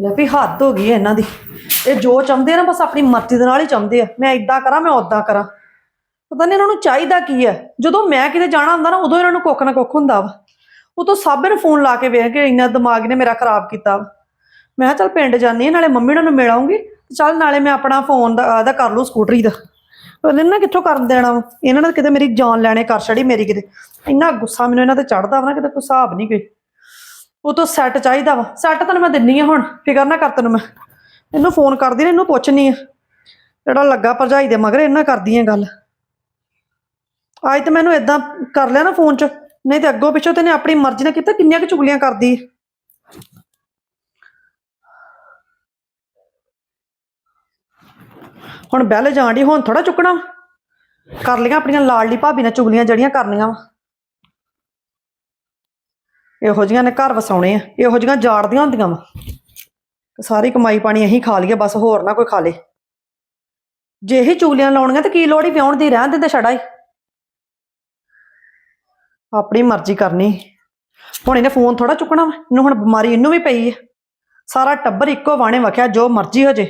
ਲੈ ਵੀ ਹੱਦ ਹੋ ਗਈ ਹੈ ਇਹਨਾਂ ਦੀ। ਇਹ ਜੋ ਚਾਹੁੰਦੇ ਆ ਨਾ, ਬਸ ਆਪਣੀ ਮਰਜ਼ੀ ਦੇ ਨਾਲ ਹੀ ਚਾਹੁੰਦੇ ਆ। ਮੈਂ ਇਦਾਂ ਕਰਾਂ, ਮੈਂ ਉਦਾਂ ਕਰਾਂ। ਪਤਾ ਨਹੀਂ ਇਹਨਾਂ ਨੂੰ ਚਾਹੀਦਾ ਕੀ ਹੈ। ਜਦੋਂ ਮੈਂ ਕਿਤੇ ਜਾਣਾ ਹੁੰਦਾ ਨਾ, ਉਦੋਂ ਇਹਨਾਂ ਨੂੰ ਕੁੱਖ ਨਾ ਕੁੱਖ ਹੁੰਦਾ ਵਾ। ਉਦੋਂ ਸਾਬੇ ਨੂੰ ਫੋਨ ਲਾ ਕੇ ਵੇਖ ਕੇ ਇੰਨਾ ਦਿਮਾਗ ਨੇ ਮੇਰਾ ਖਰਾਬ ਕੀਤਾ ਵਾ। ਮੈਂ ਕਿਹਾ ਚੱਲ ਪਿੰਡ ਜਾਂਦੀ ਆ ਨਾਲੇ ਮੰਮੀ ਨੂੰ ਮਿਲ ਆਉਂਗੀ ਚੱਲ ਨਾਲੇ ਮੈਂ ਆਪਣਾ ਫੋਨ ਦਾ ਉਹਦਾ ਕਰ ਲੂ ਸਕੂਟਰੀ ਦਾ। ਪਰ ਇਹਨਾਂ ਨੇ ਕਿੱਥੋਂ ਕਰਨ ਦੇਣਾ ਵਾ? ਇਹਨਾਂ ਨੇ ਕਿਤੇ ਮੇਰੀ ਜਾਨ ਲੈਣੇ ਕਰ ਛੜੀ ਮੇਰੀ ਕਿਤੇ। ਇੰਨਾ ਗੁੱਸਾ ਮੈਨੂੰ ਇਹਨਾਂ ਤੇ ਚੜਦਾ ਵਾ ਨਾ, ਕਿਤੇ ਕੋਈ ਹਿਸਾਬ ਨਹੀਂ ਕੋਈ। ਉਹ ਤੋਂ ਸੈੱਟ ਚਾਹੀਦਾ ਵਾ। ਸੈੱਟ ਤੈਨੂੰ ਮੈਂ ਦਿੰਨੀ ਆ ਹੁਣ, ਫਿਕਰ ਨਾ ਕਰ ਤੈਨੂੰ ਮੈਂ। ਇਹਨੂੰ ਫੋਨ ਕਰਦੀ ਨੇ ਇਹਨੂੰ ਪੁੱਛਣੀ ਆ। ਜਿਹੜਾ ਲੱਗਾ ਭਰਜਾਈ ਦੇ ਮਗਰ, ਇਹਨਾਂ ਕਰਦੀ ਆ ਗੱਲ। ਅੱਜ ਤੇ ਮੈਨੂੰ ਇਦਾਂ ਕਰ ਲਿਆ ਨਾ ਫੋਨ 'ਚ। ਨਹੀਂ ਤੇ ਅੱਗੋਂ ਪਿੱਛੋਂ ਤੈਨੇ ਆਪਣੀ ਮਰਜ਼ੀ ਨਾਲ ਕੀਤਾ, ਕਿੰਨੀਆਂ ਕੁ ਚੁਗਲੀਆਂ ਕਰਦੀ ਹੁਣ ਬੈਲ ਜਾਣ ਡਈ, ਹੁਣ ਥੋੜਾ ਚੁੱਕਣਾ ਕਰ ਲਈਆਂ ਆਪਣੀਆਂ ਲਾਡਲੀ ਭਾਬੀ ਨਾਲ ਚੁਗਲੀਆਂ ਜਿਹੜੀਆਂ ਕਰਨੀਆਂ ਵਾ। ਇਹੋ ਜੀਆਂ ਨੇ ਘਰ ਵਸਾਉਣੇ ਆ, ਇਹੋ ਜੀਆਂ ਜਾੜਦੀਆਂ ਹੁੰਦੀਆਂ ਵਾ। ਸਾਰੀ ਕਮਾਈ ਪਾਣੀ ਅਸੀਂ ਖਾ ਲਈਏ, ਬਸ ਹੋਰ ਨਾ ਕੋਈ ਖਾ ਲੇ। ਜੇ ਇਹ ਚੁਗਲੀਆਂ ਲਾਉਣੀਆਂ ਤੇ ਕੀ ਲੋੜ ਹੀ ਵਿਆਹਣ ਦੀ, ਰਹਿਣ ਦਿੰਦੇ ਛੜਾ ਹੀ ਆਪਣੀ ਮਰਜ਼ੀ ਕਰਨੀ। ਹੁਣ ਇਹਨੇ ਫੋਨ ਥੋੜਾ ਚੁੱਕਣਾ ਵਾ, ਇਹਨੂੰ ਹੁਣ ਬਿਮਾਰੀ ਇਹਨੂੰ ਵੀ ਪਈ ਹੈ ਸਾਰਾ ਟੱਬਰ ਇੱਕੋ ਵਾਣੇ ਵਖਿਆ, ਜੋ ਮਰਜ਼ੀ ਹੋ ਜੇ।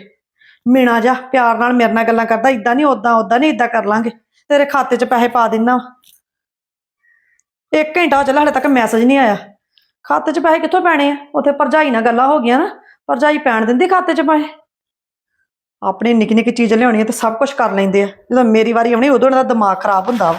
ਮੀਣਾ ਜਾ, ਪਿਆਰ ਨਾਲ ਮੇਰੇ ਨਾਲ ਗੱਲਾਂ ਕਰਦਾ ਇਦਾਂ ਨਹੀਂ ਉਦਾਂ ਉਦਾਂ ਨਹੀਂ ਇਦਾਂ ਕਰ ਲਾਂਗੇ। ਤੇਰੇ ਖਾਤੇ 'ਚ ਪੈਸੇ ਪਾ ਦਿੰਨਾ ਵਾ। ਇੱਕ ਘੰਟਾ ਚੱਲ ਚੱਲਾ, ਹਲੇ ਤੱਕ ਮੈਸੇਜ ਨਹੀਂ ਆਇਆ। ਖਾਤੇ 'ਚ ਪੈਸੇ ਕਿੱਥੋਂ ਪੈਣੇ ਆ? ਉੱਥੇ ਭਰਜਾਈ ਨਾਲ ਗੱਲਾਂ ਹੋ ਗਈਆਂ ਨਾ ਭਰਜਾਈ ਪੈਣ ਦਿੰਦੀ ਖਾਤੇ 'ਚ ਪੈਸੇ। ਆਪਣੀ ਨਿੱਕੀ ਨਿੱਕੀ ਚੀਜ਼ ਲਿਆਉਣੀ ਹੈ ਤੇ ਸਭ ਕੁਝ ਕਰ ਲੈਂਦੇ ਆ। ਜਦੋਂ ਮੇਰੀ ਵਾਰੀ ਆਉਣੀ ਉਦੋਂ ਇਹਨਾਂ ਦਾ ਦਿਮਾਗ ਖਰਾਬ ਹੁੰਦਾ ਵਾ।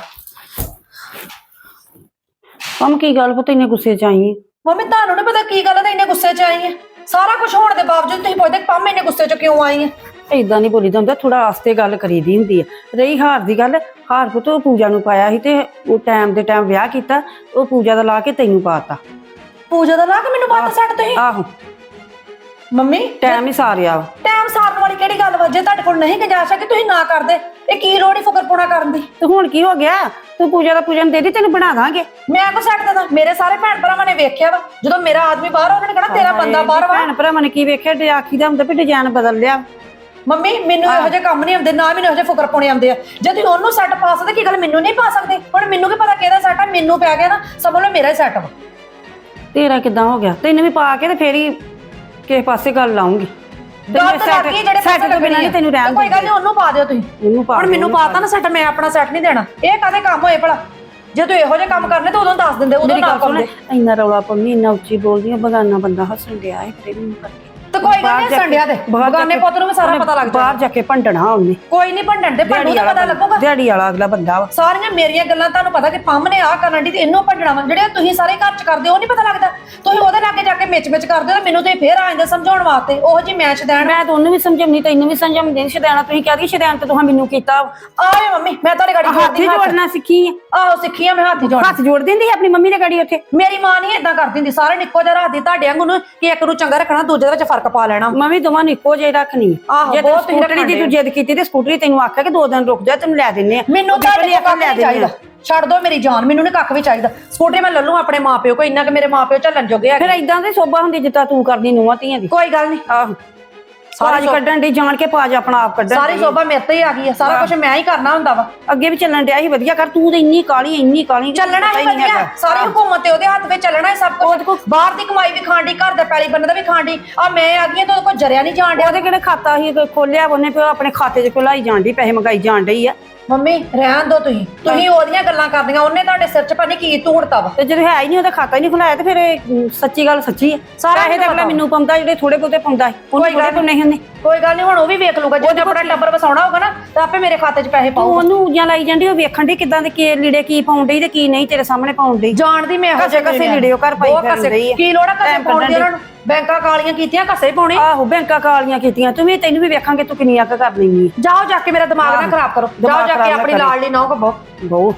ਕੰਮ ਕੀ ਗੱਲ ਪਤਾ ਇੰਨੇ ਗੁੱਸੇ ਚ ਆਈ ਹੈ ਮੰਮੀ ਤੁਹਾਨੂੰ ਨਹੀਂ ਪਤਾ ਕੀ ਗੱਲ ਹੈ ਤਾਂ ਇੰਨੇ ਗੁੱਸੇ 'ਚ ਆਈ ਹੈ ਸਾਰਾ ਕੁਝ ਹੋਣ ਦੇ ਬਾਵਜੂਦ ਤੁਸੀਂ ਪੁੱਛਦੇ ਪੰਮ ਇੰਨੇ ਗੁੱਸੇ 'ਚ ਕਿਉਂ ਆਈ ਹੈ ਇਦਾਂ ਨਹੀਂ ਬੋਲੀਦਾ ਹੁੰਦਾ ਥੋੜਾ ਆਸਤੇ ਗੱਲ ਕਰੀਦੀ ਹੁੰਦੀ ਹੈ ਰਹੀ ਹਾਰ ਦੀ ਗੱਲ ਹਾਰ ਪੁੱਤ ਉਹ ਪੂਜਾ ਨੂੰ ਪਾਇਆ ਸੀ ਤੇ ਉਹ ਟਾਈਮ ਦੇ ਟਾਈਮ ਵਿਆਹ ਕੀਤਾ ਉਹ ਪੂਜਾ ਦਾ ਲਾ ਕੇ ਤੈਨੂੰ ਪਾਤਾ। ਪੂਜਾ ਦਾ ਲਾ ਕੇ ਮੈਨੂੰ ਪਤਾ ਸੱਟ ਤੁਸੀਂ। ਆਹੋ। ਮੰਮੀ ਟਾਈਮ ਹੀ ਸਾਰਿਆ ਵਾ। ਟਾਈਮ ਸਾਰਨ ਵਾਲੀ ਕਿਹੜੀ ਗੱਲ ਵਾ? ਜੇ ਤੁਹਾਡੇ ਕੋਲ ਨਹੀਂ ਗੰਜਾਇਸ਼ ਹੈ ਕਿ ਤੁਸੀਂ ਨਾ ਕਰਦੇ ਇਹ ਕੀ ਲੋੜ ਹੀ ਫੁਕਰ ਪੂਣਾ ਕਰਨ ਦੀ? ਤੇ ਹੁਣ ਕੀ ਹੋ ਗਿਆ? ਤੂੰ ਪੂਜਾ ਦਾ ਪੂਜਨ ਦੇ ਦੀ ਤੈਨੂੰ ਬਣਾ ਦਾਂਗੇ। ਮੈਂ ਕੋ ਸੱਟ ਦੇਣਾ? ਮੇਰੇ ਸਾਰੇ ਭੈਣ ਭਰਾਵਾਂ ਨੇ ਵੇਖਿਆ ਵਾ। ਜਦੋਂ ਮੇਰਾ ਆਦਮੀ ਬਾਹਰ ਉਹਨਾਂ ਨੇ ਕਹਣਾ ਤੇਰਾ ਬੰਦਾ ਬਾਹਰ ਵਾ। ਭੈਣ ਭਰਾਵਾਂ ਨੇ ਕੀ ਵੇਖਿਆ? ਤੇ ਆਖੀ ਦਾ ਹੁੰਦਾ ਵੀ ਡਿਜ਼ਾਈਨ ਬਦਲ ਲਿਆ। ਮੰਮੀ ਮੈਨੂੰ ਇਹੋ ਜਿਹੇ ਕੰਮ ਨਹੀਂ ਆਉਂਦੇ ਨਾ ਮੈਨੂੰ ਇਹੋ ਜਿਹੇ ਫੁਕਰ ਪਾਉਣੇ ਆਉਂਦੇ ਆ। ਜੇ ਤੁਸੀਂ ਉਹਨੂੰ ਸੱਟ ਪਾ ਸਕਦੇ ਕੀ ਗੱਲ ਮੈਨੂੰ ਨਹੀਂ ਪਾ ਸਕਦੇ? ਹੁਣ ਮੈਨੂੰ ਕੀ ਪਤਾ ਕਿਹਦਾ ਸੱਟ ਆ? ਮੈਨੂੰ ਪੈ ਗਿਆ ਨਾ ਸਮਝ ਲਓ ਮੇਰਾ ਹੀ ਸੱਟ ਵਾ। ਤੇਰਾ ਕਿਦਾਂ ਹੋ ਗਿਆ? ਤੈਨੂੰ ਵੀ ਪਾ ਕੇ ਤੇ ਫੇਰ ਹੀ ਕਿਸੇ ਪਾਸੇ ਗੱਲ ਲਾਉਂਗੀ। ਗੱਲ ਤਾਂ ਲੱਗ ਗਈ ਜਿਹੜੇ ਸੈੱਟ ਤੋਂ ਬਿਨਾਂ ਨਹੀਂ ਤੈਨੂੰ ਰਹਿਣ ਕੋਈ ਗੱਲ ਨਹੀਂ ਉਹਨੂੰ ਪਾ ਦਿਓ ਤੁਸੀਂ। ਉਹਨੂੰ ਪਾ ਹੁਣ ਮੈਨੂੰ ਪਾਤਾ ਨਾ ਸੱਟ ਮੈਂ ਆਪਣਾ ਸੈੱਟ ਨਹੀਂ ਦੇਣਾ। ਇਹ ਕਾਦੇ ਕੰਮ ਹੋਏ ਭਲਾ? ਜੇ ਤੂੰ ਇਹੋ ਜਿਹੇ ਕੰਮ ਕਰਨੇ ਤਾਂ ਉਦੋਂ ਦੱਸ ਦਿੰਦੇ ਉਦੋਂ ਮੇਰੀ ਨਾ ਗੱਲ ਸੁਣ ਪਾਉਂਦੇ ਇੰਨਾ ਰੌਲਾ ਪਾਉਂਦੀ ਇੰਨਾ ਉੱਚੀ ਬੋਲਦੀ ਆ ਬਗਾਨਾ ਬੰਦਾ ਹੱਸਣ ਡਿਆ ਹੈ ਇਹਨੂੰ ਕਰਕੇ ਕੋਈ ਗੱਲ ਨਹੀਂ ਸੰਡਿਆ ਜਾ ਬਗਾਨੇ ਪੁੱਤ ਨੂੰ ਵੀ ਸਾਰਾ ਪਤਾ ਲੱਗ ਬਾਹਰ ਜਾ ਕੇ ਭੰਡਣਾ ਉਹਨੇ। ਕੋਈ ਨਹੀਂ ਭੰਡਣ ਦੇ ਭੰਡੂ ਦਾ ਪਤਾ ਲੱਗੂਗਾ। ਦਿਹਾੜੀ ਵਾਲਾ ਅਗਲਾ ਬੰਦਾ ਵਾ। ਸਾਰੀਆਂ ਮੇਰੀਆਂ ਗੱਲਾਂ ਤੁਹਾਨੂੰ ਪਤਾ ਕਿ ਪੰਮ ਨੇ ਆਹ ਕਰਨ ਦੀ ਤੇ ਇਹਨੂੰ ਭੰਡਣਾ ਵਾ। ਜਿਹੜੇ ਤੁਸੀਂ ਸਾਰੇ ਘਰ ਚ ਕਰਦੇ ਹੋ ਉਹ ਨਹੀਂ ਪਤਾ ਲੱਗਦਾ। ਤੁਸੀਂ ਉਹਦੇ ਲਾਗੇ ਜਾ ਕੇ ਮਿਚ ਮਿਚ ਕਰਦੇ ਹੋ ਤੇ ਮੈਨੂੰ ਤੁਸੀਂ ਫੇਰ ਆ ਜਾਂਦੇ ਸਮਝਾਉਣ ਵਾਸਤੇ। ਉਹ ਜੀ ਮੈਚ ਦੇਣ ਮੈਂ ਤਾਂ ਉਹਨੂੰ ਵੀ ਸਮਝਾਉਣੀ ਤੈਨੂੰ ਵੀ ਸਮਝਾਉਂਦੀ। ਸ਼ਦੈਣਾ ਤੁਸੀਂ ਕਹਦੀ ਸ਼ਦੈਣ ਤੇ ਤੁਸੀਂ ਮੈਨੂੰ ਕੀਤਾ ਆਏ ਮੰਮੀ ਮੈਂ ਤੁਹਾਡੇ ਗਾੜੀ ਹੱਥ ਜੋੜਨਾ ਸਿੱਖੀ ਆ। ਆਹੋ ਸਿੱਖੀਆਂ ਮੈਂ ਹੱਥ ਜੋੜ ਹੱਥ ਜੋੜ ਦਿੰਦੀ ਆਪਣੀ ਮੰਮੀ ਦੇ ਗਾੜੀ ਉੱਥੇ। ਮੇਰੀ ਮਾਂ ਨਹੀਂ ਏਦਾਂ ਕਰਦੀ ਹੁੰਦੀ ਸਾਰੇ ਨਿੱਕੋ ਜਿਹਾ ਰੱਖਦੀ ਤੁਹਾਡੇ ਵਾਂਗੂ ਨੂੰ ਕਿ ਇੱਕ ਨੂੰ ਚੰਗਾ ਰੱਖਣਾ ਦੂਜੇ ਦੇ ਵਿੱਚ ਫ਼ਰਕ ਪਾ ਲੈਣਾ। ਮੈਂ ਵੀ ਦੋਵਾਂ ਨੂੰ ਇੱਕੋ ਜਿਹੀ ਰੱਖਣੀ। ਆਹੋ, ਜੇ ਤੂੰ ਬਹੁਤ ਹੀ ਸਕੂਟਰੀ ਦੀ ਰੱਖਣ ਤੂੰ ਜਿੱਦ ਕੀਤੀ ਤੇ ਸਕੂਟਰੀ ਤੈਨੂੰ ਆਖਿਆ ਕਿ ਦੋ ਦਿਨ ਰੁਕ ਜਾ ਤੈਨੂੰ ਲੈ ਦਿੰਨੇ ਆ। ਮੈਨੂੰ ਨਿਕਲੀ ਕੋਲ ਆਪਾਂ ਲੈ ਚਾਹੀਦਾ। ਛੱਡ ਦੋ ਮੇਰੀ ਜਾਨ ਮੈਨੂੰ ਨਹੀਂ ਕੱਖ ਵੀ ਚਾਹੀਦਾ। ਸਕੂਟਰੀ ਮੈਂ ਲੱਲੂ ਆਪਣੇ ਮਾਪਿਓ ਕੋ ਇੰਨਾ ਕਿ ਮੇਰੇ ਮਾਪਿਓ ਝੱਲਣ ਜੋਗੇ ਫਿਰ ਹੈਗੇ ਇਦਾਂ ਦੀ ਸੋਭਾ ਹੁੰਦੀ ਜਿੱਦਾਂ ਤੂੰ ਕਰਦੀ ਨੂੰਹਾਂ ਧੀਆਂ ਦੀ। ਕੋਈ ਗੱਲ ਨਹੀਂ। ਆਹੋ। ਸਾਜ ਕੱਢਣ ਦੀ ਜਾਣ ਕੇ ਪਾਜ ਆਪਣਾ ਆਪ ਕੱਢਣ ਸਾਰੀ ਡਈ। ਸੋਭਾ ਮੇਰੇ ਤੇ ਹੀ ਆ ਗਈ ਹੈ ਸਾਰਾ ਕੁਝ ਮੈਂ ਹੀ ਕਰਨਾ ਹੁੰਦਾ ਵਾ। ਅੱਗੇ ਵੀ ਚੱਲਣ ਡਿਆ ਸੀ ਵਧੀਆ ਕਰ ਤੂੰ ਤਾਂ ਇੰਨੀ ਕਾਲੀ ਇੰਨੀ ਕਾਲੀ ਚੱਲਣਾ ਹੀ ਪਤਾ ਨਹੀਂ ਵਧੀਆ ਹੈਗਾ। ਸਾਰੀ ਹੁਕੂਮਤ ਤੇ ਉਹਦੇ ਹੱਥ ਵਿੱਚ ਚੱਲਣਾ ਹੀ ਸਭ ਕੁਝ ਬਾਹਰ ਦੀ ਕਮਾਈ ਵੀ ਖਾਂਡੀ ਘਰ ਦਾ ਪੈਲੀ ਬੰਨ ਦਾ ਵੀ ਖਾਂਡੀ ਆ ਮੈਂ ਆ ਗਈ ਹਾਂ ਤੇ ਉਹਦੇ ਕੋਲ ਜਰਿਆ ਨਹੀਂ ਜਾਣ ਡਿਆ। ਉਹਦੇ ਕਿਹੜੇ ਖਾਤਾ ਸੀ ਖੋਲਿਆ ਉਹਨੇ ਪਿਓ ਆਪਣੇ ਖਾਤੇ 'ਚ ਖੁਲਾਈ ਜਾਂਦੀ ਪੈਸੇ ਮੰਗਾਈ ਜਾਣ ਡਈ ਆ। ਮੰਮੀ ਰਹਿਣ ਦੋ ਤੁਸੀਂ। ਤੁਸੀਂ ਉਹਦੀਆਂ ਗੱਲਾਂ ਕਰਦੀਆਂ ਉਹਨੇ ਤੁਹਾਡੇ ਸਿਰ 'ਚ ਪਾਣੀ ਕੀ ਧੂੜਤਾ ਵਾ ਤੇ ਜਦੋਂ ਹੈ ਹੀ ਨਹੀਂ ਉਹਦਾ ਖਾਤਾ ਹੀ ਨਹੀਂ ਖੁਲਾਇਆ ਤੇ ਫਿਰ ਇਹ, ਸੱਚੀ ਗੱਲ ਸੱਚੀ ਹੈ। ਸਾਰਾ ਪੈਸੇ ਤਾਂ ਮੈਨੂੰ ਅਗਲਾ ਪਤਾ। ਮੈਨੂੰ ਪਾਉਂਦਾ ਜਿਹੜੇ ਥੋੜੇ ਬਹੁਤੇ ਪਾਉਂਦਾ ਹੈ ਉਹਨੂੰ ਕੋਈ ਗੱਲ ਥੋੜੇ ਪਾਉਣੇ ਹੁੰਦੇ ਕੋਈ ਗੱਲ ਨਹੀਂ ਹੁਣ ਉਹ ਵੀ ਵੇਖ ਲੂਗਾ ਜੇ ਉਹਨੇ ਆਪਣਾ ਟੱਬਰ ਵਸਾਉਣਾ ਹੋਗਾ ਨਾ ਤਾਂ ਆਪੇ ਮੇਰੇ ਖਾਤੇ 'ਚ ਪੈਸੇ ਤੂੰ ਉਹਨੂੰ ਉਂਗਲਾਂ ਲਾਈ ਜਾਂਦੀ ਉਹ ਵੇਖਣ ਦੀ ਕਿਦਾਂ ਦੇ ਕੀ ਲੀੜੇ ਕੀ ਪਾਉਣ ਡਈ ਤੇ ਕੀ ਨਹੀਂ ਤੇਰੇ ਸਾਹਮਣੇ ਪਾਉਣ ਡਈ। ਜਾਣਦੀ ਮੈਂ ਇਹੋ ਜਿਹੇ ਘਸੇ ਲੀੜੇ। ਉਹ ਘਰ ਪਾਈ ਘਸੇ। ਡਈ ਆ। ਕੀ ਲੋੜ ਆ ਟਾਈਮ ਪਾਉਣ ਦੀ। ਉਹਨਾਂ ਨੂੰ? ਬੈਂਕਾਂ ਕਾਲੀਆਂ ਕੀਤੀਆਂ ਘਸੇ ਹੀ ਪਾਉਣੇ। ਆਹੋ ਬੈਂਕਾਂ ਕਾਲੀਆਂ ਕੀਤੀਆਂ। ਤੂੰ ਵੀ ਤੈਨੂੰ ਵੀ ਵੇਖਾਂਗੇ ਤੂੰ ਕਿੰਨੀ ਅੱਗ ਕਰ ਲੈਣੀ ਜਾਓ ਜਾ ਕੇ ਮੇਰਾ ਦਿਮਾਗ ਨਾ ਖਰਾਬ ਕਰੋ। ਜਾਓ ਜਾ ਕੇ ਆਪਣੀ। ਲਾਡਲੀ ਨੌ ਕਬੋ ਬਹੁ